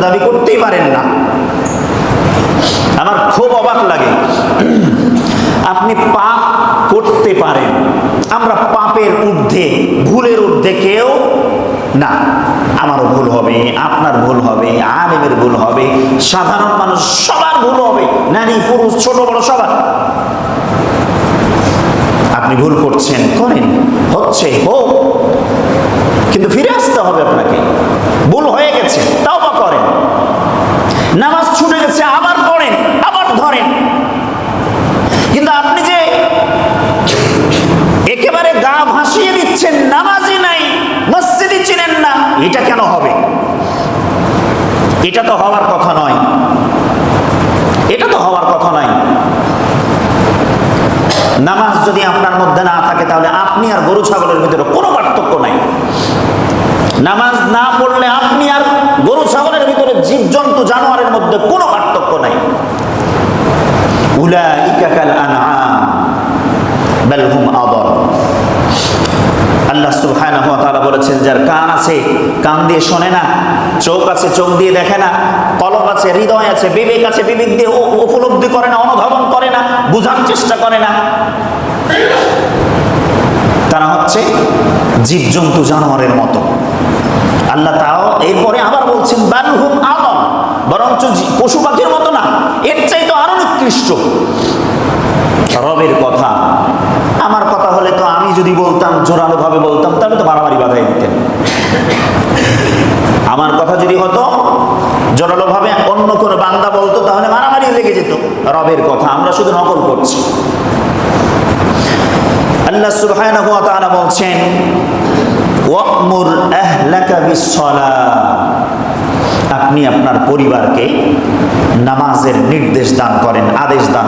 দাবি করতেই পারেন না। আমার খুব অবাক লাগে। আপনি পাপ করতে পারেন। আমরা পাপের ঊর্ধ্বে, ভুলের ঊর্ধ্বে কেউ না। আমারও ভুল হবে, আপনার ভুল হবে, আলেমের ভুল হবে, সাধারণ মানুষ সবার ভুল হবে, নারী, পুরুষ, ছোট, বড় সবার। আপনি ভুল করছেন, করেন, হচ্ছে, হোক। কিন্তু ফিরে আসতে হবে আপনাকে। ভুল হয়ে গেছে, তাও নামাজ ছুটে গেছে, আবার পড়েন, আবার ধরেন। কিন্তু আপনি যে একেবারে গা ভাসিয়ে দিচ্ছেন, নামাজই নাই, মসজিদই চিনেন না, এটা কেন হবে? এটা তো হওয়ার কথা নয়। এটা তো হওয়ার কথা নয়। নামাজ যদি আপনার মধ্যে না থাকে, তাহলে আপনি আর গরু ছাগলের ভিতরে কোনো পার্থক্য নাই। নামাজ না পড়লে আপনি আর গরু ছাগলের ভিতরে জীবজন্তু জানোয়ারের মধ্যে কোনো পার্থক্য নাই। উপলব্ধি করে না, অনুধাবন করে না, বোঝার চেষ্টা করে না। তারা হচ্ছে জীবজন্তু জানোয়ারের মতো। আল্লাহ তাও এরপরে আবার বলছেন বালহুম আদম বরঞ্চ পশু পাখির মতো না, এর চাইতে আরও নিকৃষ্ট। রবের কথা, আমার কথা হলে তো আমি যদি বলতাম জোরালো ভাবে বলতাম, তাহলে তো বাড়াবাড়ি বাধাই দিতেন। আমার কথা যদি হতো জোরালো ভাবে অন্য কোনো বান্দা বলতো, তাহলে মারামারি লেগে যেত। রবের কথা, আমরা শুধু নকল করছি। আল্লাহ সুবহানাহু ওয়া তাআলা বলছেন ওয়ামুর আহলাকা বিসসালাহ আপনি আপনার পরিবারকে নামাজের নির্দেশ দান করেন আদেশ দান